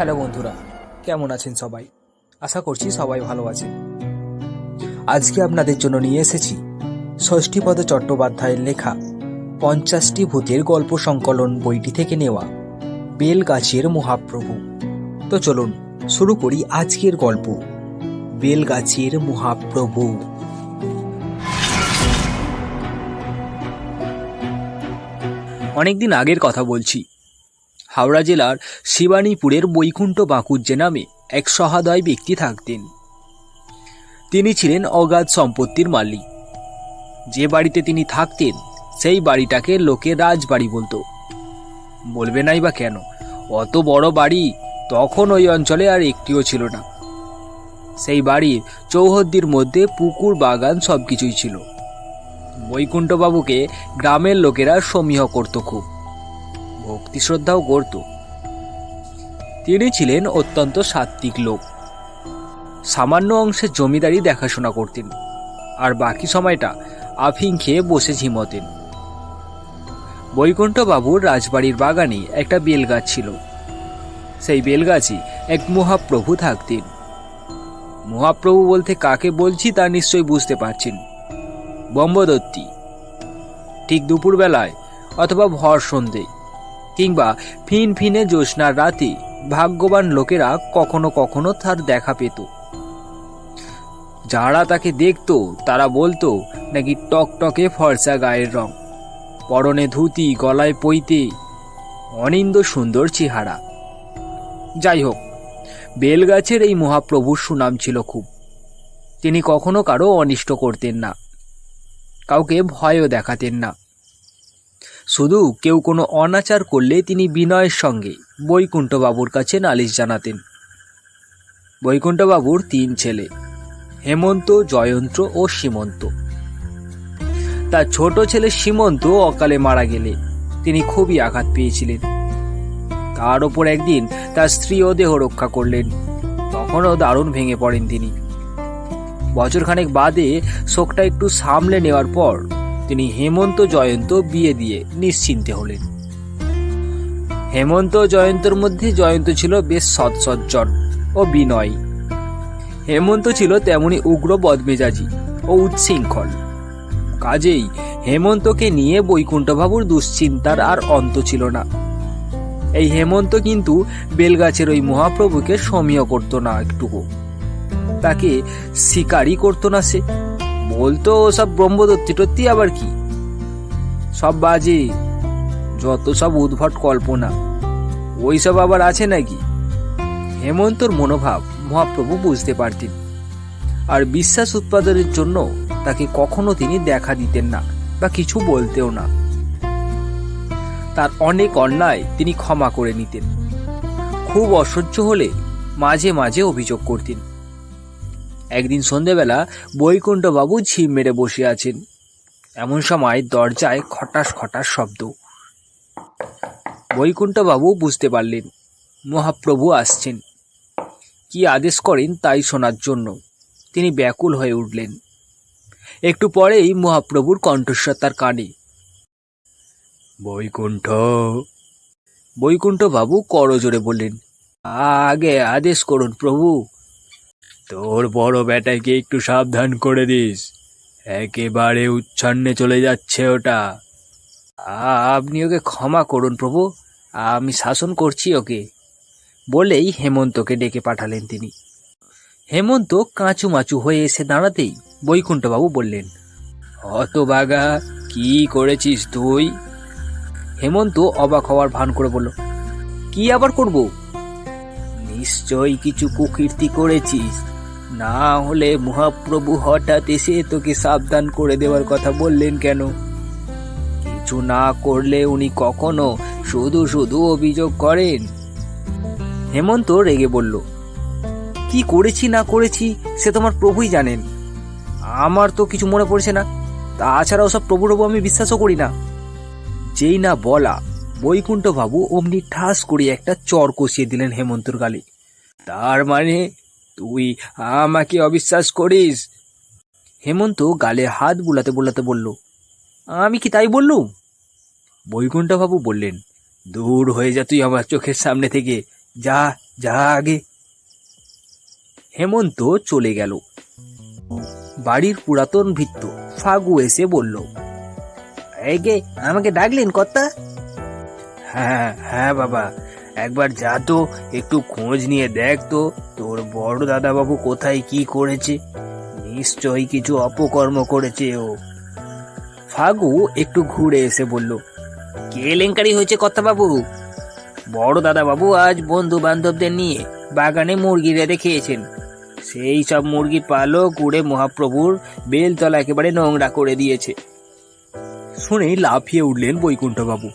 Hello বন্ধুরা, কেমন আছেন সবাই? আশা করছি সবাই ভালো আছেন। আজকে আপনাদের জন্য নিয়ে এসেছি ষষ্ঠীপদ চট্টোপাধ্যায়ের লেখা পঞ্চাশটি ভূতের গল্প সংকলন বইটি থেকে নেওয়া বেলগাছের মহাপ্রভু। তো চলুন, শুরু করি আজকের গল্প। বেলগাছের মহাপ্রভু। অনেকদিন আগের কথা বলছি হাওড়া জেলার শিবানীপুরের বৈকুণ্ঠ বাঁকুজ্জে নামে এক সহাদয় ব্যক্তি থাকতেন। তিনি ছিলেন অগাধ সম্পত্তির মালিক। যে বাড়িতে তিনি থাকতেন, সেই বাড়িটাকে লোকে রাজবাড়ি বলতো। বলবে নাই বা কেন? অত বড় বাড়ি তখন ওই অঞ্চলে আর একটিও ছিল না। সেই বাড়ির চৌহদ্দির মধ্যে পুকুর, বাগান সব কিছুই ছিল। বৈকুণ্ঠবাবুকে গ্রামের লোকেরা সমীহ করত খুব। ভক্তি শ্রদ্ধাও করত তিনি ছিলেন অত্যন্ত সাত্ত্বিক লোক। সামান্য অংশে জমিদারি দেখাশোনা করতেন, আর বাকি সময়টা আফিং খেয়ে বসে ঝিমতেন। বৈকুণ্ঠবাবুর রাজবাড়ির বাগানে একটা বেলগাছ ছিল। সেই বেলগাছে এক মহাপ্রভু থাকতেন। মহাপ্রভু বলতে কাকে বলছি তা নিশ্চয়ই বুঝতে পারছেন। বম্বদত্তী। ঠিক দুপুরবেলায় অথবা ভর সন্ধে। কিংবা ফিন ফিনে জ্যোৎস্নার রাতে ভাগ্যবান লোকেরা কখনো কখনো তার দেখা পেত। যারা তাকে দেখত, তারা বলতো, নাকি টকটকে ফর্সা গায়ের রং, পরনে ধুতি গলায় পইতে অনিন্দ সুন্দর চেহারা। যাই হোক, বেলগাছের এই মহাপ্রভুর সুনাম ছিল খুব। তিনি কখনো কারও অনিষ্ট করতেন না, কাউকে ভয়ও দেখাতেন না। শুধু কেউ কোনো অনাচার করলে তিনি বিনয়ের সঙ্গে বৈকুণ্ঠবাবুর কাছে নালিশ জানাতেন। বৈকুণ্ঠবাবুর তিন ছেলে, হেমন্ত, জয়ন্ত ও সীমন্ত। তার ছোট ছেলে সীমন্ত অকালে মারা গেলে তিনি খুবই আঘাত পেয়েছিলেন। তার ওপর একদিন তার স্ত্রীও দেহ রক্ষা করলেন। তখনও দারুণ ভেঙে পড়েন তিনি। বছরখানেক বাদে শোকটা একটু সামলে নেওয়ার পর তিনি হেমন্ত জয়ন্ত বিয়ে দিয়ে নিশ্চিন্তে হলেন। হেমন্ত জয়ন্তর মধ্যে জয়ন্ত ছিল বেশ সৎসজ্জন ও বিনয়। হেমন্ত ছিল তেমনি উগ্র বদমেজাজি ও উচ্ছৃঙ্খল কাজেই হেমন্তকে নিয়ে বৈকুণ্ঠবাবুর দুশ্চিন্তার আর অন্ত ছিল না। এই হেমন্ত কিন্তু বেলগাছের ওই মহাপ্রভুকে সমীয় করতো না একটুকু। তাকে শিকারই করতো না সে। বলতো সব ব্রহ্মদত্তি টত্তি আবার কি? সব বাজে, যত সব উদ্ভট কল্পনা। ওইসব আবার আছে নাকি? হেমন্তর মনোভাব মহাপ্রভু বুঝতে পারতেন। আর বিশ্বাস উৎপাদনের জন্য তাকে কখনো তিনি দেখা দিতেন না, বা কিছু বলতেও না। তার অনেক অন্যায় তিনি ক্ষমা করে নিতেন। খুব অসহ্য হলে মাঝে মাঝে অভিযোগ করতেন। একদিন সন্ধেবেলা বৈকুণ্ঠবাবু ঝিম মেরে বসে আছেন। এমন সময় দরজায় খটাস খটাস শব্দ। বৈকুণ্ঠবাবু বুঝতে পারলেন মহাপ্রভু আসছেন। কি আদেশ করেন তাই শোনার জন্য। তিনি ব্যাকুল হয়ে উঠলেন। একটু পরেই মহাপ্রভুর কণ্ঠস্বর তার কানে। বৈকুণ্ঠ। বৈকুণ্ঠবাবু করজোরে বললেন আগে আদেশ করুন প্রভু। তোর বড় বেটাকে একটু সাবধান করে দিস। একেবারে উচ্ছন্নে চলে যাচ্ছে ওটা। আপনি ওকে ক্ষমা করুন প্রভু, আমি শাসন করছি ওকে। বলেই হেমন্তকে ডেকে পাঠালেন তিনি। হেমন্ত কাঁচুমাচু হয়ে এসে দাঁড়াতেই বৈকুণ্ঠবাবু বললেন, হতবাগা, কি করেছিস তুই? হেমন্ত অবাক হওয়ার ভান করে বলল, কি আবার করব? নিশ্চয়ই কিছু কুকীর্তি করেছিস। না হলে মহাপ্রভু হঠাৎ এসে তোকে সাবধান করে দেওয়ার কথা বললেন কেন? কিছু না করলে উনি কখনো শুধু শুধু অভিযোগ করেন। হেমন্ত রেগে বলল, কি করেছি না করেছি সে তোমার প্রভুই জানেন। আমার তো কিছু মনে পড়ছে না। তাছাড়াও সব প্রভু প্রভু আমি বিশ্বাসও করি না। যেই না বলা, বৈকুণ্ঠবাবু অমনি ঠাস করে একটা চর কষিয়ে দিলেন হেমন্তর গালে। তার মানে তুই আমাকে অবিশ্বাস করিস? হেমন্ত গালে হাত বুলাতে বুলাতে বলল, আমি কি তাই বললুম? বৈকুণ্ঠবাবু বললেন, দূর হয়ে যা তুই আমার চোখের সামনে থেকে, যা যা আগে। হেমন্ত চলে গেল। বাড়ির পুরাতন ভিত্ত ফাগু এসে বলল আমাকে ডাকলেন কর্তা? হ্যাঁ হ্যাঁ বাবা একবার যা তো, একটু খোঁজ নিয়ে দেখ তো, তোর বড় দাদা বাবু কোথায় কি করেছে? নিশ্চয়ই কিছু অপকর্ম করেছে ও। ফাগু একটু ঘুরে এসে বলল কেলেঙ্কারি হয়েছে বাবু বড় দাদা বাবু আজ বন্ধু বান্ধবদের নিয়ে বাগানে মুরগি রেঁধে খেয়েছেন। সেই সব মুরগি পালক, উড়ে মহাপ্রভুর বেলতলা একেবারে নোংরা করে দিয়েছে। শুনে লাফিয়ে উঠলেন বৈকুণ্ঠবাবু।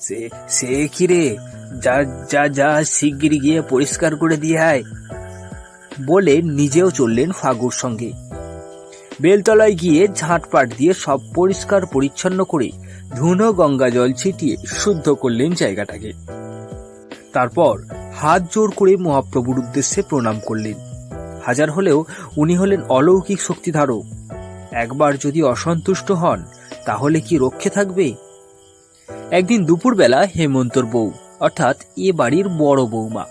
সে সে কি রে? যা যা যা শিগগিরি গিয়ে পরিষ্কার করে দিয়ে আয়। বলে নিজেও চললেন ফাগুর সঙ্গে। বেলতলায় গিয়ে ঝাঁটপাট দিয়ে সব পরিষ্কার পরিচ্ছন্ন করে ধুনো গঙ্গা জল ছিটিয়ে শুদ্ধ করলেন জায়গাটাকে। তারপর হাত জোর করে মহাপ্রভুর উদ্দেশ্যে প্রণাম করলেন। হাজার হলেও উনি হলেন অলৌকিক শক্তিধারক। একবার যদি অসন্তুষ্ট হন, তাহলে কি রক্ষে থাকবে? একদিন দুপুরবেলা হেমন্তর বউ অর্থাৎ এ বাড়ির বড় বৌমা।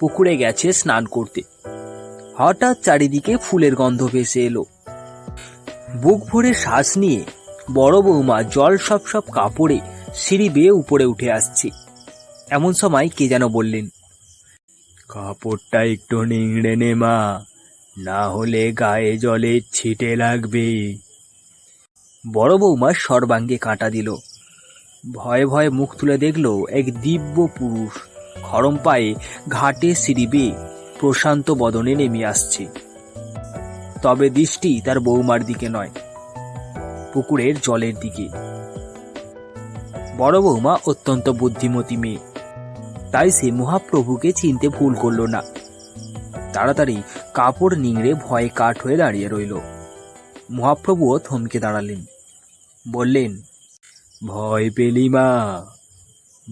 পুকুরে গেছে স্নান করতে। হঠাৎ চারিদিকে ফুলের গন্ধ ভেসে এলো। বুক ভরে শ্বাস নিয়ে বড় বৌমা জল সব সব কাপড়ে সিঁড়ি বেয়ে উপরে উঠে আসছে। এমন সময় কে যেন বললেন, কাপড়টা একটু নিংড়ে নে মা, না হলে গায়ে জলে ছিটে লাগবে। বড় বৌমা সর্বাঙ্গে কাঁটা দিল। ভয়ে ভয়ে মুখ তুলে দেখল এক দিব্য পুরুষ। খরম পায়ে ঘাটে সিঁড়ি প্রশান্ত বদনে নেমে আসছে। তবে দৃষ্টি তার বৌমার দিকে নয়, পুকুরের জলের দিকে। বড় বৌমা অত্যন্ত বুদ্ধিমতী মেয়ে। তাই সে মহাপ্রভুকে চিনতে ভুল করল না। তাড়াতাড়ি কাপড় নিংড়ে ভয়ে কাঠ হয়ে দাঁড়িয়ে রইল। মহাপ্রভুও থমকে দাঁড়ালেন। বললেন ভয় পেলি মা,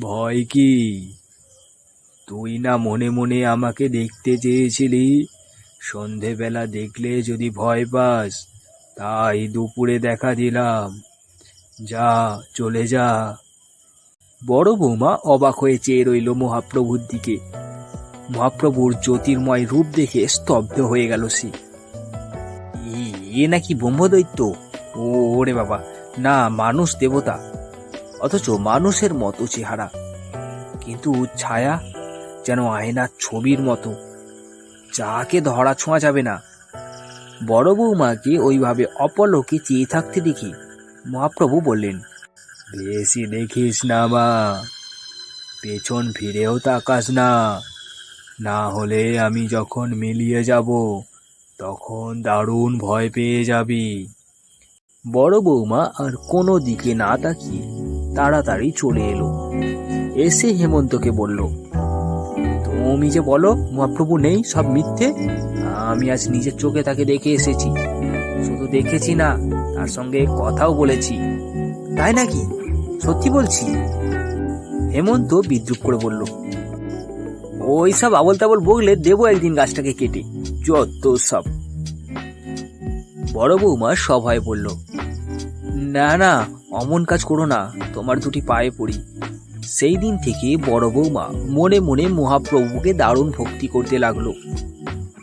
ভয় কি? তুই না মনে মনে আমাকে দেখতে চেয়েছিলি? সন্ধেবেলা দেখলে যদি ভয় পাস, তাই দুপুরে দেখা দিলাম। যা, চলে যা। বড় বৌমা অবাক হয়ে চেয়ে রইল মহাপ্রভুর দিকে। মহাপ্রভুর জ্যোতির্ময় রূপ দেখে স্তব্ধ হয়ে গেল সে। এ নাকি ব্রহ্মদৈত্য? ও ওরে বাবা, না, মানুষ দেবতা। অথচ মানুষের মতো চেহারা। কিন্তু ছায়া যেন আয়নার ছবির মতো। যাকে ধরা ছোঁয়া যাবে না। বড় বৌমাকে ওইভাবে অপলকে চেয়ে থাকতে দেখি মহাপ্রভু বললেন, বেশি দেখিস না মা। পেছন ফিরেও তাকাস না। না হলে আমি যখন মিলিয়ে যাব, তখন দারুণ ভয় পেয়ে যাবি। বড় বৌমা আর কোনো দিকে না তাকিয়ে তাড়াতাড়ি চলে এলো। এসে হেমন্তকে বলল, তুমি যে বলো, মহাপ্রভু নেই, সব মিথ্যে। আমি আজ নিজের চোখে তাকে দেখে এসেছি। শুধু দেখেছি না, তার সঙ্গে কথাও বলেছি। তাই নাকি? সত্যি বলছি? হেমন্ত বিদ্রুপ করে বলল ওই সব আবল তাবল বগলে দেবো একদিন গাছটাকে কেটে, যত সব। বড় বৌমা সভায় বলল, না না অমন কাজ করো না, তোমার দুটি পায়ে পড়ি। সেই দিন থেকে বড় বৌমা মনে মনে মহাপ্রভুকে দারুণ ভক্তি করতে লাগল।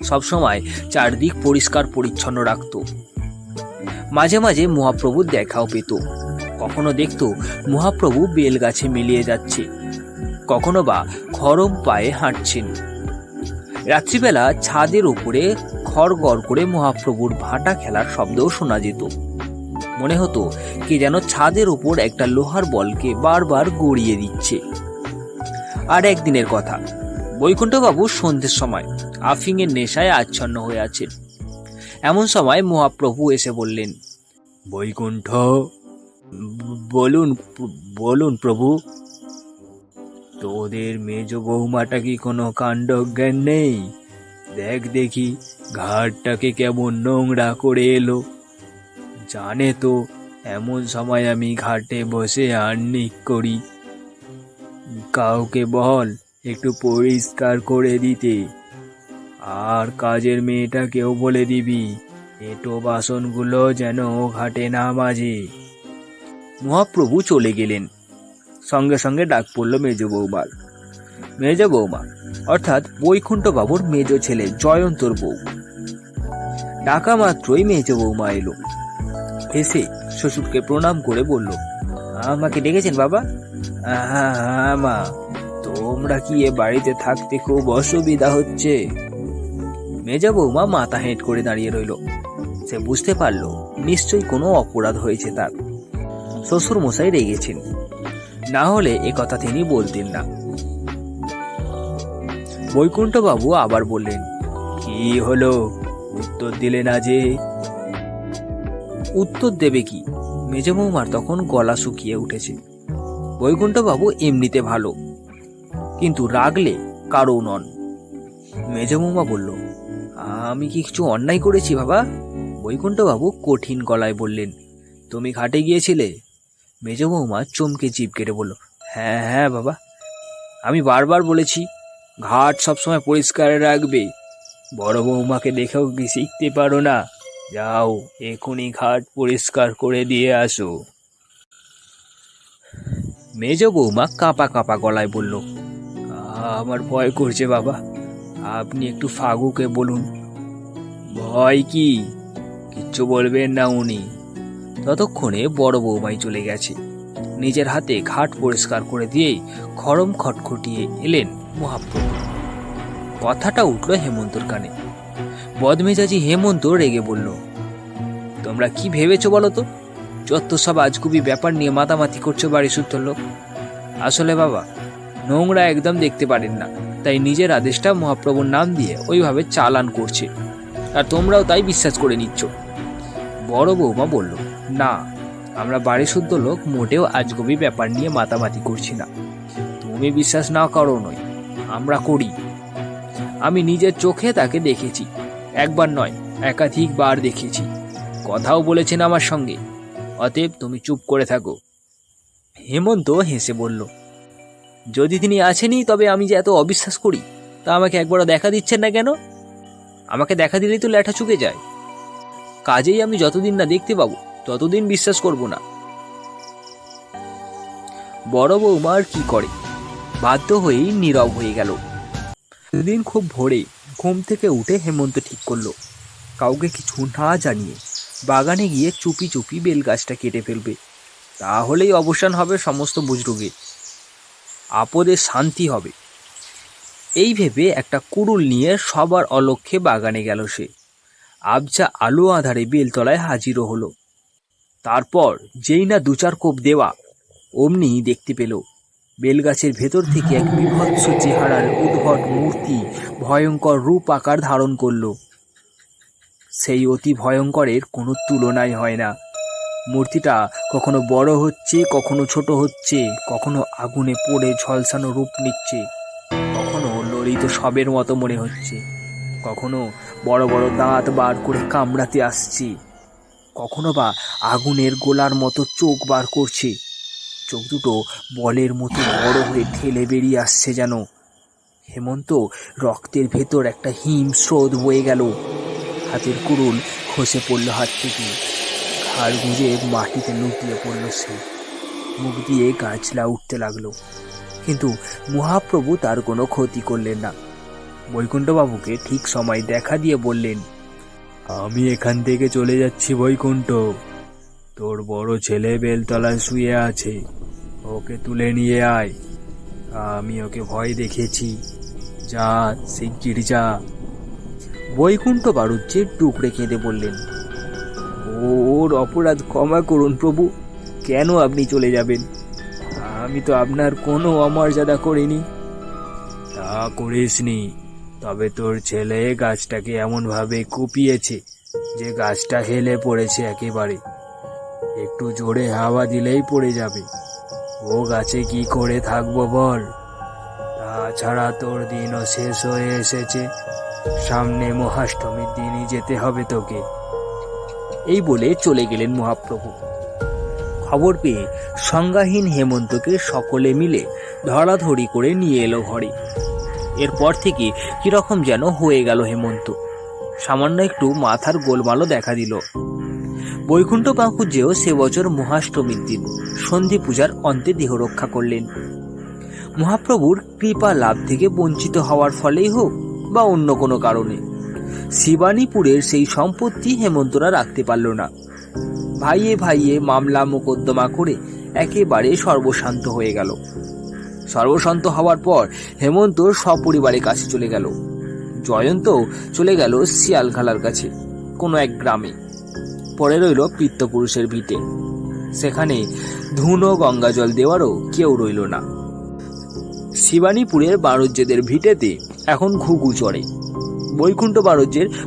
সবসময় চারদিক পরিষ্কার পরিচ্ছন্ন রাখতো। মাঝে মাঝে মহাপ্রভুর দেখাও পেত। কখনো দেখত মহাপ্রভু বেল গাছে মিলিয়ে যাচ্ছে। কখনো বা খরম পায়ে হাঁটছেন। রাত্রিবেলা ছাদের উপরে খড়গড় করে মহাপ্রভুর ভাটা খেলার শব্দও শোনা যেত। মনে হতো কে যেন ছাদের উপর একটা লোহার বলকে বারবার গড়িয়ে দিচ্ছে। আর একদিনের কথা, বৈকুণ্ঠবাবু সন্ধ্যের সময় আফিংয়ের নেশায় আচ্ছন্ন হয়ে আছেন। এমন সময় মহাপ্রভু এসে বললেন, বৈকুণ্ঠ, বলুন বলুন প্রভু, তোদের মেজ বৌমাটা কি কোনো কাণ্ড জ্ঞান নেই? দেখ দেখি, ঘাটটাকে কেমন নোংরা করে এলো। জানে তো, এমন সময় আমি ঘাটে বসে আর্নিক করি। কাউকে বল, একটু পরিষ্কার করে দিতে। আর কাজের মেয়েটাকেও বলে দিবি, এটো বাসনগুলো যেন ঘাটে না বাজে মহাপ্রভু চলে গেলেন। সঙ্গে সঙ্গে ডাক পড়ল মেজ বৌমার। মেজ বৌমা, অর্থাৎ বৈকুণ্ঠবাবুর মেজ ছেলে জয়ন্তর বউ। ডাকা মাত্রই মেজ বৌমা এলো। হেসে শ্বশুরকে প্রণাম করে বলল, আমাকে ডেকেছেন বাবা? হ্যাঁ হ্যাঁ মা। তোমরা কি এ বাড়িতে থাকতে খুব অসুবিধা হচ্ছে? মেজা বৌমা মাথা হেঁট করে দাঁড়িয়ে রইল। সে বুঝতে পারল, নিশ্চয়ই কোনো অপরাধ হয়েছে তার। শ্বশুর মশাই রেগেছেন। না হলে এ কথা তিনি বলতেন না। বৈকুণ্ঠবাবু আবার বললেন, কি হলো? উত্তর দিলে না যে উত্তর দেবে কি? মেজ বৌমার তখন গলা শুকিয়ে উঠেছে। বৈকুণ্ঠবাবু এমনিতে ভালো, কিন্তু রাগলে কারও নন। মেজ বৌমা বলল, আমি কি কিছু অন্যায় করেছি বাবা? বৈকুণ্ঠবাবু কঠিন গলায় বললেন, তুমি ঘাটে গিয়েছিলে? মেজ বৌমা চমকে জিভ কেটে বলল হ্যাঁ হ্যাঁ বাবা, আমি বারবার বলেছি, ঘাট সবসময় পরিষ্কার রাখবে। বড় বৌমাকে দেখেও কি শিখতে পারো না? যাও এখনই ঘাট পরিষ্কার করে দিয়ে আসো। মেজ বৌমা কাঁপা কাঁপা গলায় বলল আমার ভয় করছে বাবা, আপনি একটু ফাগুকে বলুন। ভয় কি? কিচ্ছু বলবেন না উনি। ততক্ষণে বড় বৌমাই চলে গেছে। নিজের হাতে ঘাট পরিষ্কার করে দিয়েই খরম খটখটিয়ে এলেন মহাপ্রভু। কথাটা উঠল হেমন্তর কানে। বদমেজাজি হেমন্ত রেগে বলল, তোমরা কি ভেবেছো বলো তো? যত সব আজগুবি ব্যাপার নিয়ে মাতামাতি করছ বাড়ি সূত্র লোক। আসলে বাবা, নোংরা একদম দেখতে পারেন না, তাই নিজের আদেশটা মহাপ্রভুর নাম দিয়ে ওইভাবে চালান করছে। আর তোমরাও তাই বিশ্বাস করে নিচ্ছ। বড় বৌমা বলল, না, আমরা বাড়ি শুদ্ধ লোক মোটেও আজগবি ব্যাপার নিয়ে মাতামাতি করছি না। তুমি বিশ্বাস না করো নয় আমরা করি। আমি নিজের চোখে তাকে দেখেছি একবার নয় একাধিকবার দেখেছি কথাও বলেছেন আমার সঙ্গে। অতএব তুমি চুপ করে থাকো। হেমন্ত হেসে বলল, যদি তিনি আছেনই, তবে আমি যে এত অবিশ্বাস করি, তা আমাকে একবারও দেখা দিচ্ছেন না কেন? আমাকে দেখা দিলেই তো ল্যাঠা চুকে যায়। কাজেই আমি যতদিন না দেখতে পাবো, ততদিন বিশ্বাস করব না। বড় বৌমা আর কি করে? বাধ্য হয়েই নীরব হয়ে গেল। দিন খুব ভোরে ঘুম থেকে উঠে হেমন্ত ঠিক করল। কাউকে কিছু না জানিয়ে বাগানে গিয়ে চুপি চুপি বেল গাছটা কেটে ফেলবে। তাহলেই অবসান হবে সমস্ত বুজরুগে। আপদে শান্তি হবে। এই ভেবে একটা কুড়ুল নিয়ে সবার অলক্ষ্যে বাগানে গেল সে। আবজা আলো আধারে বেলতলায় হাজিরও হলো। তারপর যেই না দু চার কোপ দেওয়া অমনি দেখতে পেল। বেলগাছের ভেতর থেকে এক বিভৎস চেহারার উদ্ভট মূর্তি ভয়ঙ্কর রূপ আকার ধারণ করল। সেই অতি ভয়ঙ্করের কোনো তুলনাই হয় না। মূর্তিটা কখনো বড় হচ্ছে, কখনো ছোট হচ্ছে, কখনো আগুনে পড়ে ঝলসানো রূপ নিচ্ছে, কখনো ললিত সবের মতো মনে হচ্ছে, কখনো বড় বড় দাঁত বার করে কামড়াতে আসছে, কখনো বা আগুনের গোলার মতো চোখ বার করছে। চোখ দুটো বলের মতো বড় হয়ে ঠেলে বেরিয়ে আসছে যেন। হেমন্ত, রক্তের ভেতর একটা হিম স্রোত বয়ে গেল। হাতের কুড়ুল খসে পড়ল হাত থেকে। ঘাড় গুঁজে মাটিতে লুটিয়ে পড়ল সে। মুখ দিয়ে গাছলা উঠতে লাগল। কিন্তু মহাপ্রভু তার কোনো ক্ষতি করলেন না। বৈকুণ্ঠবাবুকে ঠিক সময় দেখা দিয়ে বললেন, আমি এখান থেকে চলে যাচ্ছি বৈকুণ্ঠ। তোর বড় ছেলে বেলতলায় শুয়ে আছে। ওকে তুলে নিয়ে আয়। আমি ওকে ভয় দেখেছি যা, শিগগির যা। বৈকুণ্ঠ বাড়ুজ্জে টুকরে কেঁদে বললেন, ওর অপরাধ ক্ষমা করুন প্রভু। কেন আপনি চলে যাবেন? আমি তো আপনার কোনো অমর্যাদা করিনি। তা করিসনি। তবে তোর ছেলে গাছটাকে এমনভাবে কুপিয়েছে যে গাছটা হেলে পড়েছে একেবারে। একটু জোরে হাওয়া দিলেই পড়ে যাবে। ও গাছে কি করে থাকব বল? তাছাড়া তোর দিনও শেষ হয়ে এসেছে। সামনে মহাষ্টমীর দিনই যেতে হবে তোকে। এই বলে চলে গেলেন মহাপ্রভু। খবর পেয়ে সংজ্ঞাহীন হেমন্তকে সকলে মিলে ধরাধরি করে নিয়ে এলো ঘরে। এরপর থেকে কীরকম যেন হয়ে গেল হেমন্ত। সামান্য একটু মাথার গোলমালও দেখা দিল। বৈকুণ্ঠ বাঁকুজ্যেও সে বছর মহাষ্টমীর দিন, সন্ধি পূজার অন্তে দেহ রক্ষা করলেন। মহাপ্রভুর কৃপা লাভ থেকে বঞ্চিত হওয়ার ফলেই হোক বা অন্য কোনো কারণে। শিবানীপুরের সেই সম্পত্তি হেমন্তরা রাখতে পারল না। ভাইয়ে ভাইয়ে মামলা মোকদ্দমা করে একেবারে সর্বশান্ত হয়ে গেল। সর্বশান্ত হওয়ার পর হেমন্ত সপরিবারে কাছে চলে গেল। জয়ন্ত চলে গেল শিয়ালখালার কাছে, কোনো এক গ্রামে। পরে রইল পিত্তপুরুষের ভিটে। সেখানে ধুনো গঙ্গা জল দেওয়ারও কেউ রইল না। শিবানীপুরের বাণিজ্যদের ভিটেতে এখন ঘুঘু চড়ে। বৈকুণ্ঠ বাণিজ্যের